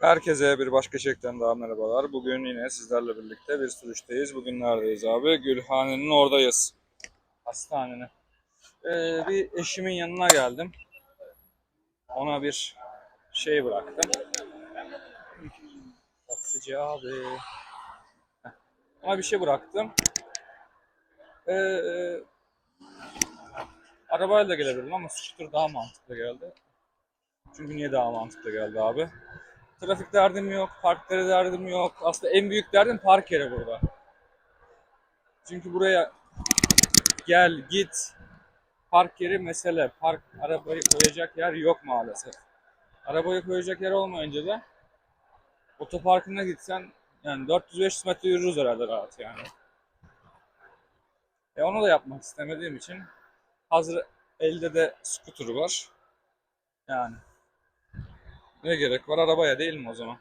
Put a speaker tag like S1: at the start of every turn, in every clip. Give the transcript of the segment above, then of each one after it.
S1: Herkese bir başka çekten daha merhabalar. Bugün yine sizlerle birlikte bir sürüşteyiz. Bugün neredeyiz abi? Gülhane'nin oradayız. Hastanenin. Ee, bir eşimin yanına geldim. Ona bir şey bıraktım. Taksici abi. Ona bir şey bıraktım. Ee, arabayla da gelebilirdim ama scooter daha mantıklı geldi. Çünkü niye daha mantıklı geldi abi? Trafik derdim yok, park yeri derdim yok. Aslında en büyük derdim park yeri burada. Çünkü buraya gel, git, park yeri mesele. Park, arabayı koyacak yer yok maalesef. Arabayı koyacak yer olmayınca da otoparkına gitsen yani 400-500 metre yürürüz herhalde rahat yani. E onu da yapmak istemediğim için hazır elde de scooter var. Yani ne gerek var arabaya değil mi o zaman?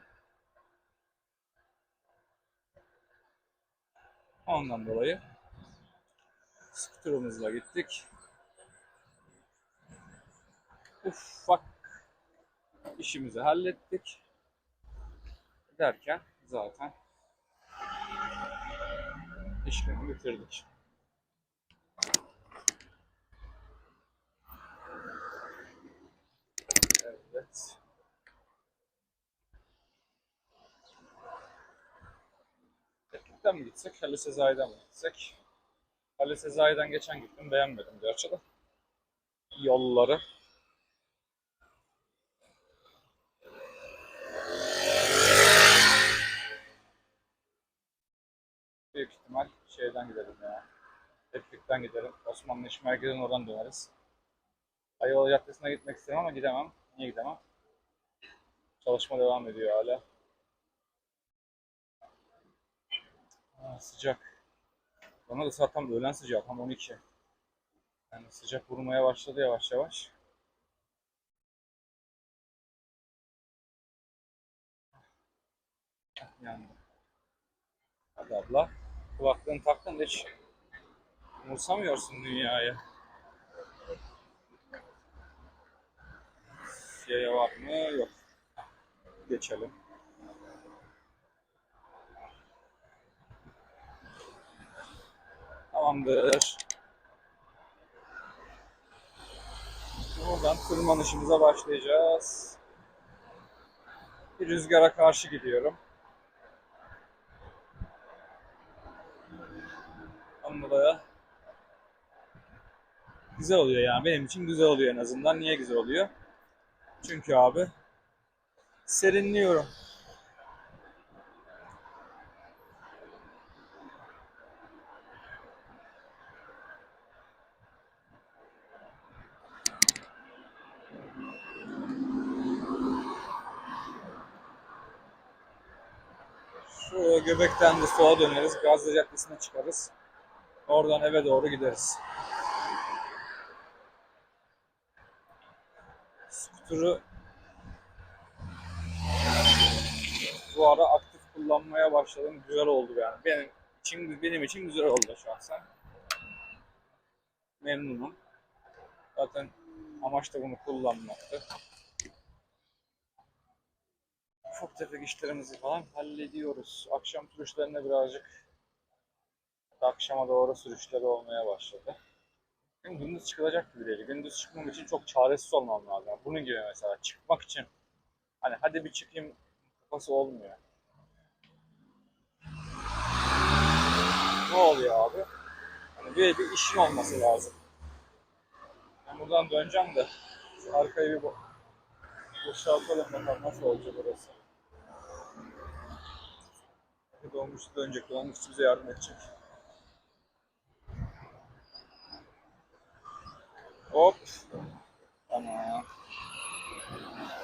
S1: Ondan dolayı skuterımızla gittik. Ufak işimizi hallettik. Derken zaten işlemi bitirdik. Teknikten mi gitsek, Halil Sezai'den mi gitsek? Halil Sezai'den geçen gittim, beğenmedim gerçi de. Yolları. Büyük ihtimal şeyden gidelim ya. Teknikten gidelim. Osmanlı İş Merkezi'nin oradan döneriz. Ayvalı Caddesi'ne gitmek isterim ama gidemem. Niye gidemem? Çalışma devam ediyor hala. Sıcak. Bana da saat tam öğlen sıcağı, tam 12. Yani sıcak vurmaya başladı yavaş yavaş. Yani. Hadi abla. Kulaklığını taktın da hiç umursamıyorsun dünyayı. Yaya var mı? Yok. Geçelim. Tamamdır. Buradan tırmanışımıza başlayacağız. Bir rüzgara karşı gidiyorum. Da güzel oluyor yani. Benim için güzel oluyor en azından. Niye güzel oluyor? Çünkü abi serinliyorum. Göbekten de sola döneriz. Gazlı Caddesi'ne çıkarız. Oradan eve doğru gideriz. Skuturu bu ara aktif kullanmaya başladım. Güzel oldu yani. Benim için benim için güzel oldu şahsen. Memnunum. Zaten amaç da bunu kullanmaktı. Ufak tefek işlerimizi falan hallediyoruz. Akşam sürüşlerine birazcık akşama doğru sürüşleri olmaya başladı. Benim gündüz çıkılacak gibi değil. Gündüz çıkmam için çok çaresiz olmam lazım. Bunun gibi mesela çıkmak için hani hadi bir çıkayım kafası olmuyor. Ne oluyor abi? Hani böyle bir işin olması lazım. Ben buradan döneceğim de arkayı bir bo- boşaltalım bakalım nasıl olacak orası. Bir dolmuşçu dönecek, dolmuşçu bize yardım edecek. Hop. Tamam.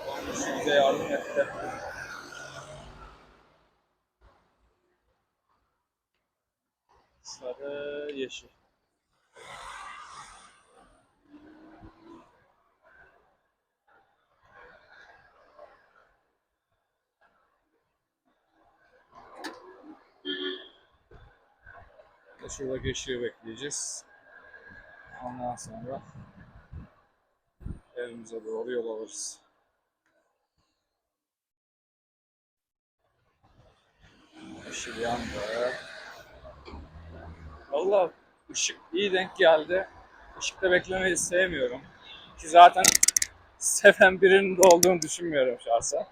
S1: Dolmuşçu bize yardım etti. Sarı, yeşil. Şuradaki ışığı bekleyeceğiz. Ondan sonra evimize doğru yol alırız. yeşil yandı. Valla ışık iyi denk geldi. Işıkta beklemeyi sevmiyorum. Ki zaten seven birinin de olduğunu düşünmüyorum şahsen.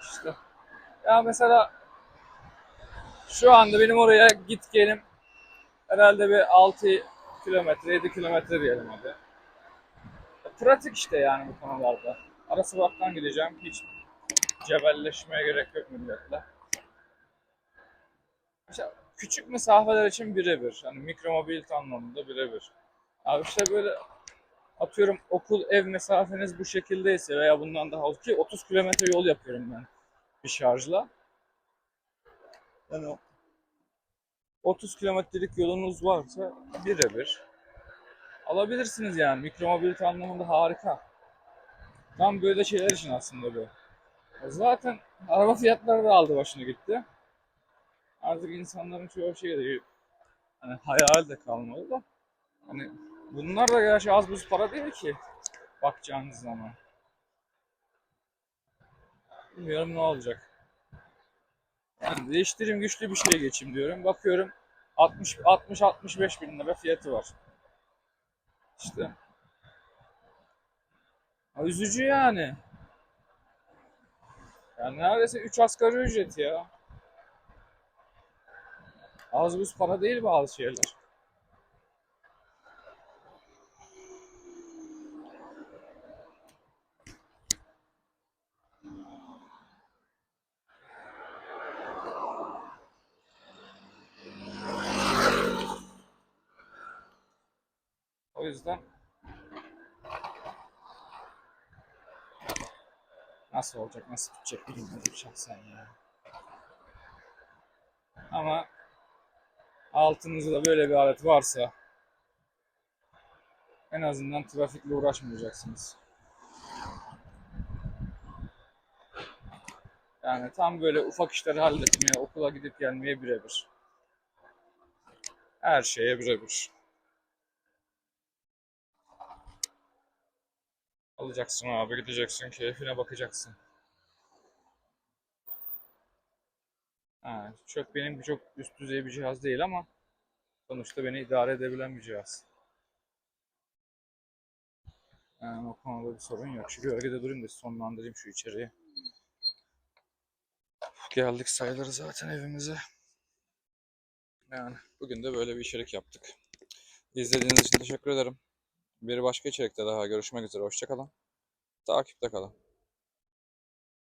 S1: İşte. Ya mesela şu anda benim oraya git gelim herhalde bir 6 kilometre, 7 kilometre diyelim hadi. Pratik işte yani bu konularda. Ara sokaktan gideceğim. Hiç cebelleşmeye gerek yok milletle. İşte küçük mesafeler için birebir. Hani mikromobilite anlamında birebir. Abi işte böyle atıyorum okul ev mesafeniz bu şekildeyse veya bundan daha ki 30 kilometre yol yapıyorum ben bir şarjla. Yani o 30 kilometrelik yolunuz varsa birebir alabilirsiniz yani. Mikromobilite anlamında harika. Tam böyle şeyler için aslında bu. Zaten araba fiyatları da aldı başını gitti. Artık insanların çoğu şey de hani hayal de kalmadı da. Hani bunlar da gerçi az buz para değil ki bakacağınız zaman. Bilmiyorum ne olacak. Yani değiştireyim güçlü bir şeye geçeyim diyorum. Bakıyorum 60 60 65 bin lira fiyatı var. İşte. Ha, Üzücü yani. Yani neredeyse 3 asgari ücret ya. Az buz para değil bazı şeyler. O yüzden nasıl olacak, nasıl gidecek bilmiyorum şahsen ya. Ama altınızda böyle bir alet varsa en azından trafikle uğraşmayacaksınız. Yani tam böyle ufak işleri halletmeye, okula gidip gelmeye birebir. Her şeye birebir. Alacaksın abi, gideceksin, keyfine bakacaksın. Ha, çok benim çok üst düzey bir cihaz değil ama sonuçta beni idare edebilen bir cihaz. Yani o konuda bir sorun yok. Şu gölgede durayım da sonlandırayım şu içeriği. Geldik sayılır zaten evimize. Yani bugün de böyle bir içerik yaptık. İzlediğiniz için teşekkür ederim. Bir başka içerikte daha görüşmek üzere. Hoşçakalın. Takipte kalın.